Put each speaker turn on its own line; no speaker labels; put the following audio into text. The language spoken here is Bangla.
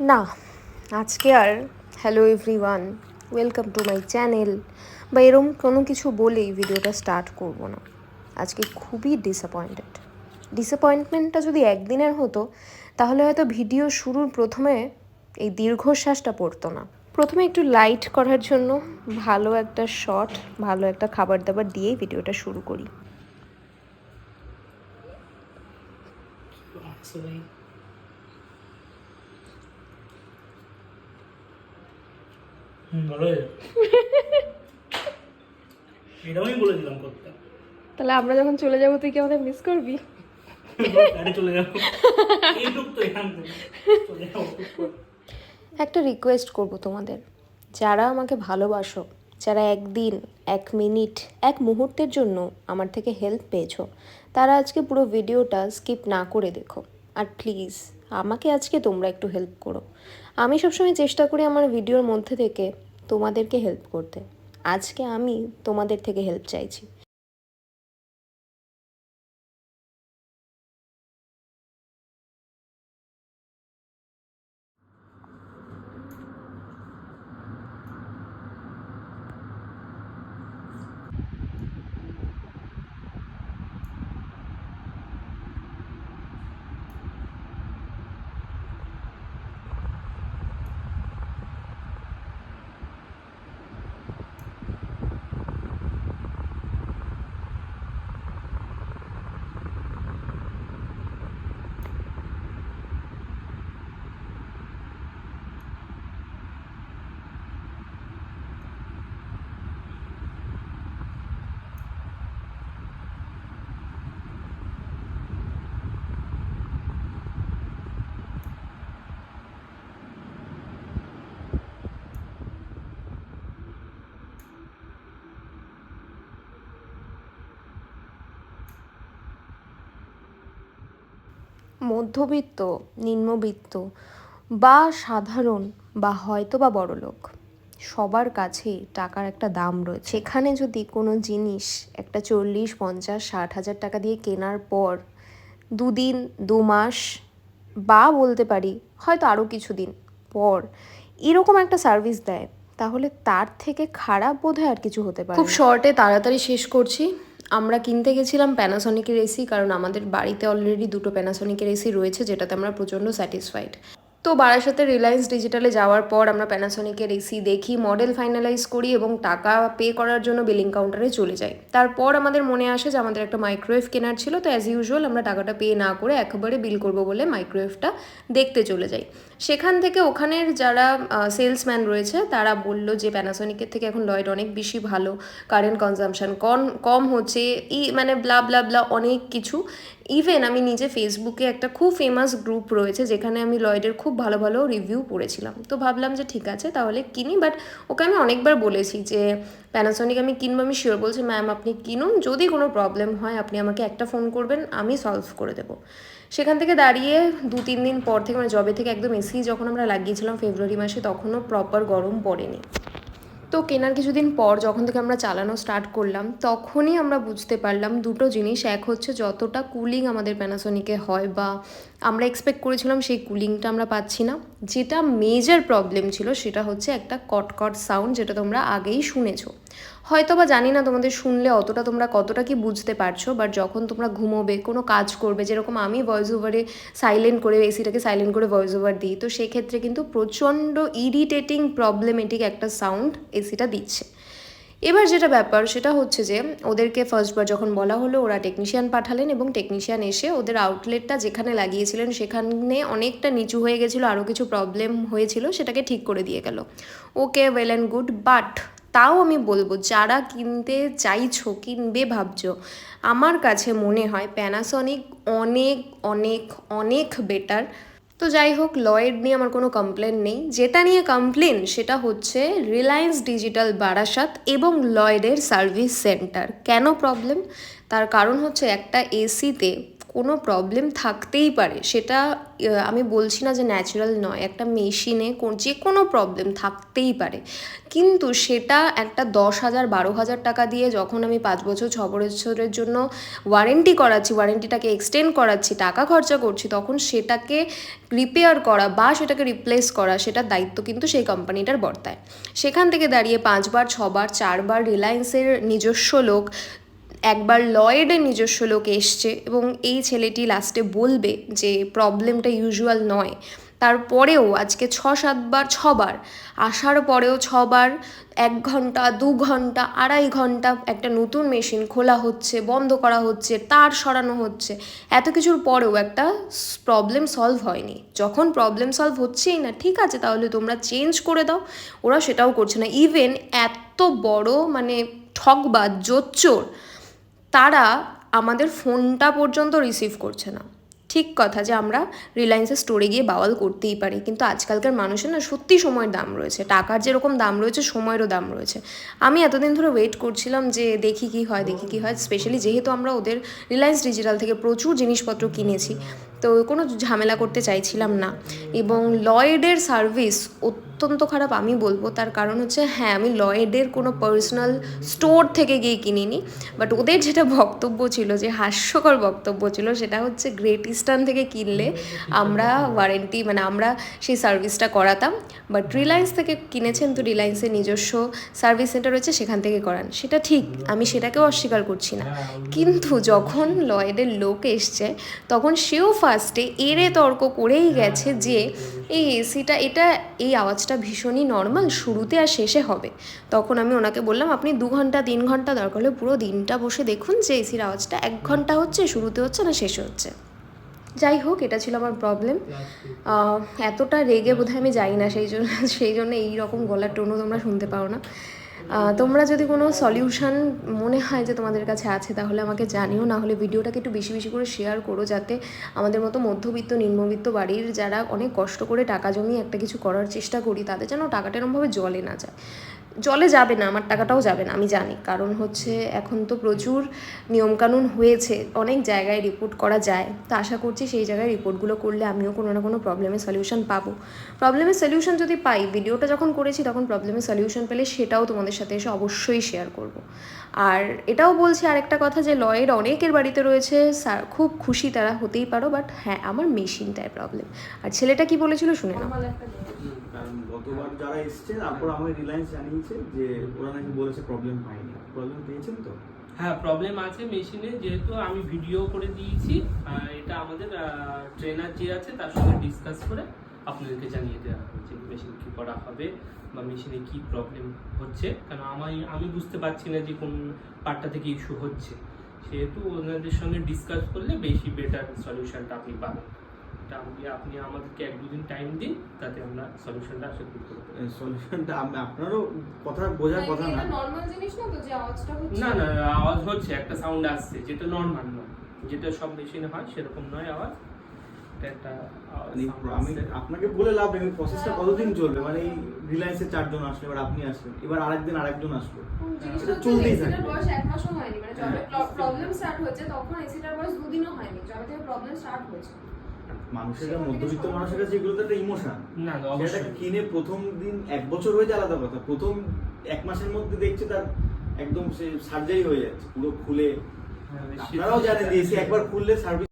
না, আজকে আর hello everyone welcome to my channel বা এরম কোনো কিছু বলেই ভিডিওটা স্টার্ট করব না। আজকে খুবই ডিসঅ্যাপয়েন্টেড ডিসঅ্যাপয়েন্টমেন্টটা যদি একদিনের হতো, তাহলে হয়তো ভিডিও শুরুর প্রথমে এই দীর্ঘশ্বাসটা পড়তো না। প্রথমে একটু লাইট করার জন্য ভালো একটা শট ভালো একটা খাবার দাবার দিয়েই ভিডিওটা শুরু করি
আচ্ছা ভাই হুম ভালো হয়ে যাবে। এটাও আমি বলে দিলাম করতে
তাহলে আমরা যখন চলে যাব তুই কি আমাদের মিস করবি?
চলে।
একটা রিকোয়েস্ট করব তোমাদের। যারা আমাকে ভালোবাসো যারা একদিন এক মিনিট এক মুহূর্তের জন্য আমার থেকে হেল্প পেয়েছ তারা আজকে পুরো ভিডিওটা স্কিপ না করে দেখো। আর প্লিজ আমাকে আজকে তোমরা একটু হেল্প করো। আমি সবসময় চেষ্টা করি আমার ভিডিওর মধ্যে থেকে তোমাদেরকে হেল্প করতে। আজকে আমি তোমাদের থেকে হেল্প চাইছি। মধ্যবিত্ত নিম্নবিত্ত বা সাধারণ বা হয়তো বা বড়লোক সবার কাছেই টাকার একটা দাম রয়েছে। সেখানে যদি কোনো জিনিস একটা চল্লিশ পঞ্চাশ ষাট হাজার টাকা দিয়ে কেনার পর দুদিন দু মাস বা বলতে পারি হয়তো আরও কিছুদিন পর এরকম একটা সার্ভিস দেয় তাহলে তার থেকে খারাপ বোধহয় আর কিছু হতে পারে খুব শর্টে তাড়াতাড়ি শেষ করছি। আমরা কিনতে গেছিলাম প্যানাসনিকের এসি কারণ আমাদের বাড়িতে অলরেডি দুটো প্যানাসনিকের এসি রয়েছে, যেটাতে আমরা প্রচণ্ড স্যাটিসফাইড তো বারাসাতে রিলায়েন্স ডিজিটালে যাওয়ার পর আমরা প্যানাসনিকের এসি দেখি মডেল ফাইনালাইজ করি এবং টাকা পে করার জন্য বিলিং কাউন্টারে চলে যাই। তারপর আমাদের মনে আসে যে আমাদের একটা মাইক্রোওয়েভ কেনার ছিল, তো অ্যাজ ইউজুয়াল আমরা টাকাটা পে না করে একেবারে বিল করব বলে মাইক্রোওয়েভটা দেখতে চলে যাই। সেখান থেকে ওখানের যারা সেলসম্যান রয়েছে, তারা বলল যে প্যানাসনিকের থেকে এখন লয়েড অনেক বেশি ভালো। কারেন্ট কনজামশন কম কম হচ্ছে, ই মানে ব্লা ব্লা ব্লা অনেক কিছু। ইভেন আমি নিজে ফেসবুকে একটা খুব ফেমাস গ্রুপ রয়েছে, যেখানে আমি লয়েডের খুব ভালো ভালো রিভিউ পড়েছিলাম। তো ভাবলাম যে ঠিক আছে, তাহলে কিনি। বাট ওকে আমি অনেকবার বলেছি যে প্যানাসনিক আমি কিনবো, আমি শিওর বলছি ম্যাম আপনি কিনুন। যদি কোনো প্রবলেম হয়, আপনি আমাকে একটা ফোন করবেন, আমি সলভ করে দেবো। সেখান থেকে দাঁড়িয়ে দু, তিন দিন পর থেকে মানে জবে থেকে একদম এসি যখন আমরা লাগিয়েছিলাম ফেব্রুয়ারি মাসে, তখনও প্রপার গরম পড়েনি। তো কেনার কিছুদিন পর যখন থেকে আমরা চালানো স্টার্ট করলাম, তখনই আমরা বুঝতে পারলাম দুটো জিনিস। এক হচ্ছে যতটা কুলিং আমাদের প্যানাসনিকে হয় বা আমরা এক্সপেক্ট করেছিলাম সেই কুলিংটা আমরা পাচ্ছি না। যেটা মেজর প্রবলেম ছিল সেটা হচ্ছে একটা কটকট সাউন্ড যেটা তোমরা আগেই শুনেছো। হয়তো বা জানি না তোমাদের শুনলে অতটা তোমরা কতটা কি বুঝতে পারছ বাট যখন তোমরা ঘুমোবে, কোনো কাজ করবে, যেরকম আমি ভয়েস ওভারে সাইলেন্ট করে এসিটাকে সাইলেন্ট করে ভয়েস ওভার দিই, তো সেক্ষেত্রে কিন্তু প্রচণ্ড ইরিটেটিং প্রবলেমেটিক একটা সাউন্ড এসিটা দিচ্ছে। এবার যেটা ব্যাপার, সেটা হচ্ছে যে, ওদেরকে ফার্স্টবার যখন বলা হলো, ওরা টেকনিশিয়ান পাঠালেন এবং টেকনিশিয়ান এসে ওদের আউটলেটটা যেখানে লাগিয়েছিলেন, সেখানে অনেকটা নিচু হয়ে গেছিল আরও কিছু প্রবলেম হয়েছিল, সেটাকে ঠিক করে দিয়ে গেল। Okay well and good but তাও আমি বলব, যারা কিনতে চাইছো, কিনবে ভাবছ, আমার কাছে মনে হয় প্যানাসনিক অনেক অনেক অনেক বেটার তো যাই হোক লয়েড নিয়ে আমার কোনো কমপ্লেন নেই। যেটা নিয়ে কমপ্লেন সেটা হচ্ছে রিলায়েন্স ডিজিটাল বারাসাত এবং লয়েডের সার্ভিস সেন্টার কেন প্রবলেম তার কারণ হচ্ছে একটা এসিতে কোনো প্রবলেম থাকতেই পারে। সেটা আমি বলছি না যে ন্যাচারাল নয়। একটা মেশিনে যে কোনো প্রবলেম থাকতেই পারে। কিন্তু সেটা একটা দশ হাজার, বারো হাজার টাকা দিয়ে যখন আমি পাঁচ বছর, ছ বছরের জন্য ওয়ারেন্টি করাচ্ছি ওয়ারেন্টিটাকে এক্সটেন্ড করাচ্ছি, টাকা খরচা করছি, তখন সেটাকে রিপেয়ার করা বা সেটাকে রিপ্লেস করা, সেটার দায়িত্ব কিন্তু সেই কোম্পানিটার বর্তায়। সেখান থেকে দাঁড়িয়ে পাঁচবার, ছবার, চারবার রিলায়েন্সের নিজস্ব লোক একবার লয়েডের নিজস্ব লোক এসছে এবং এই ছেলেটি লাস্টে বলবে যে প্রবলেমটা ইউজুয়াল নয়। তারপরেও আজকে ছ সাতবার ছবার, আসার পরেও ছবার, এক ঘণ্টা, দু ঘণ্টা, আড়াই ঘণ্টা একটা নতুন মেশিন খোলা হচ্ছে, বন্ধ করা হচ্ছে, তার সরানো হচ্ছে। এত কিছুর পরেও একটা প্রবলেম সলভ হয়নি। যখন প্রবলেম সলভ হচ্ছেই না, ঠিক আছে, তাহলে তোমরা চেঞ্জ করে দাও, ওরা সেটাও করছে না। ইভেন এত বড় মানে ঠকবাজ, জোচ্চোর তারা আমাদের ফোনটা পর্যন্ত রিসিভ করছে না। ঠিক কথা যে আমরা রিলায়েন্সের স্টোরে গিয়ে বাওয়াল করতেই পারি, কিন্তু আজকালকার মানুষের না সত্যি সময়ের দাম রয়েছে। টাকার যেরকম দাম রয়েছে, সময়েরও দাম রয়েছে। আমি এতদিন ধরে ওয়েট করছিলাম যে দেখি কি হয়, দেখি কি হয়। স্পেশালি যেহেতু আমরা ওদের রিলায়েন্স ডিজিটাল থেকে প্রচুর জিনিসপত্র কিনেছি তো কোনো ঝামেলা করতে চাইছিলাম না। এবং লয়েডের সার্ভিস অত্যন্ত খারাপ আমি বলব। তার কারণ হচ্ছে হ্যাঁ আমি লয়েডের কোনো পার্সোনাল স্টোর থেকে গিয়ে কিনিনি। বাট ওদের যেটা বক্তব্য ছিল, যে হাস্যকর বক্তব্য ছিল, সেটা হচ্ছে গ্রেট ইস্টার্ন থেকে কিনলে আমরা ওয়ারেন্টি মানে আমরা সেই সার্ভিসটা করাতাম। বাট রিলায়েন্স থেকে কিনেছেন তো রিলায়েন্সের নিজস্ব সার্ভিস সেন্টার রয়েছে, সেখান থেকে করান। সেটা ঠিক, আমি সেটাকেও অস্বীকার করছি না। কিন্তু যখন লয়েডের লোক এসছে, তখন সেও ফার্স্টে এরে তর্ক করেই গেছে যে এই এসিটা, এটা, এই আওয়াজটা ভীষণই নর্মাল শুরুতে আর শেষে হবে। তখন আমি ওনাকে বললাম, আপনি দু ঘণ্টা, তিন ঘণ্টা দরকার হলে পুরো দিনটা বসে দেখুন যে এসির আওয়াজটা এক ঘণ্টা হচ্ছে, শুরুতে হচ্ছে না শেষে হচ্ছে। যাই হোক, এটা ছিল আমার প্রবলেম এতটা রেগে বোধহয় আমি যাই না, সেই জন্য সেই জন্য এই রকম গলার টোনও তোমরা শুনতে পাও না। তোমরা যদি কোনো সলিউশান মনে হয় যে তোমাদের কাছে আছে, তাহলে আমাকে জানিও। না হলে ভিডিওটাকে একটু বেশি বেশি করে শেয়ার করো যাতে আমাদের মতো মধ্যবিত্ত, নিম্নবিত্ত বাড়ির যারা অনেক কষ্ট করে টাকা জমিয়ে একটা কিছু করার চেষ্টা করি, তাদের যেন টাকাটা এরমভাবে জলে না যায়। জলে যাবে না, আমার টাকাটাও যাবে না, আমি জানি। কারণ হচ্ছে এখন তো প্রচুর নিয়মকানুন হয়েছে, অনেক জায়গায় রিপোর্ট করা যায়। তো আশা করছি সেই জায়গায় রিপোর্টগুলো করলে আমিও কোনো না কোনো প্রবলেমের সলিউশন পাবো। প্রবলেমের সলিউশন যদি পাই ভিডিওটা যখন করেছি তখন প্রবলেমের সলিউশন পেলে সেটাও তোমাদের সাথে এসে অবশ্যই শেয়ার করব। আর এটাও বলছি আরেকটা কথা যে লয়ের অনেকের বাড়িতে রয়েছে খুব খুশি তারা হতেই পারো বাট হ্যাঁ আমার মেশিনটায় প্রবলেম আর ছেলেটা কি বলেছিল শুনে নাও।
কারণ গতবার যারা এসছে তারপর আমার রিলায়েন্স জানিয়েছে যে ওরা নাকি বলেছে প্রবলেম পায়নি প্রবলেম পেয়েছেন তো?
হ্যাঁ প্রবলেম আছে মেশিনে যেহেতু আমি ভিডিও করে দিয়েছি এটা আমাদের ট্রেনার যে আছে তার সঙ্গে ডিসকাস করে আপনাদেরকে জানিয়ে দেওয়া হয়েছে মেশিন কি করা হবে বা মেশিনে কি প্রবলেম হচ্ছে। কারণ আমি আমি বুঝতে পারছি না যে কোন পার্টটা থেকে ইস্যু হচ্ছে। সেহেতু ওনাদের সঙ্গে ডিসকাস করলে বেশি বেটার সলিউশনটা আপনি পাবেন। এটা আপনি আপনি আমাদেরকে এক দুদিন টাইম দিন তাতে আমরা সলিউশনটা আশা করি।
সলিউশনটা আপনারও কথা বোঝার কথা না।
নর্মাল জিনিস না তো যে আওয়াজটা হচ্ছে?
না না আওয়াজ হচ্ছে একটা সাউন্ড আসছে যেটা নর্মাল নয়। যেটা সব মেশিনে হয় সেরকম নয় আওয়াজ। এটা একটা আওয়াজ
মানে আমি আপনাকে বলে লাভ নেই প্রসেসটা কতদিন চলবে? মানে এই রিলায়েন্সের চারজন আসলো এবার আপনি আসলেন এবার আরেকদিন আরেকজন আসলো। এটা চলতেই থাকবে।
বয়স এক মাসও হয়নি মানে যবে
হ্যাঁ।
প্রবলেম স্টার্ট হয়েছে তখন এসিটার বয়স দুদিনও হয়নি যবে থেকে প্রবলেম স্টার্ট হয়েছে।
মানুষের মধ্যবিত্ত মানুষের কাছে এগুলো তো একটা ইমোশন
না
সেটা কিনে প্রথম দিন এক বছর হয়ে যায় আলাদা কথা প্রথম এক মাসের মধ্যে দেখছে তার একদম সে সার্জারি হয়ে যাচ্ছে পুরো খুলে।
হ্যাঁ,
আপনারাও জানেন যে একবার খুললে সার্ভিস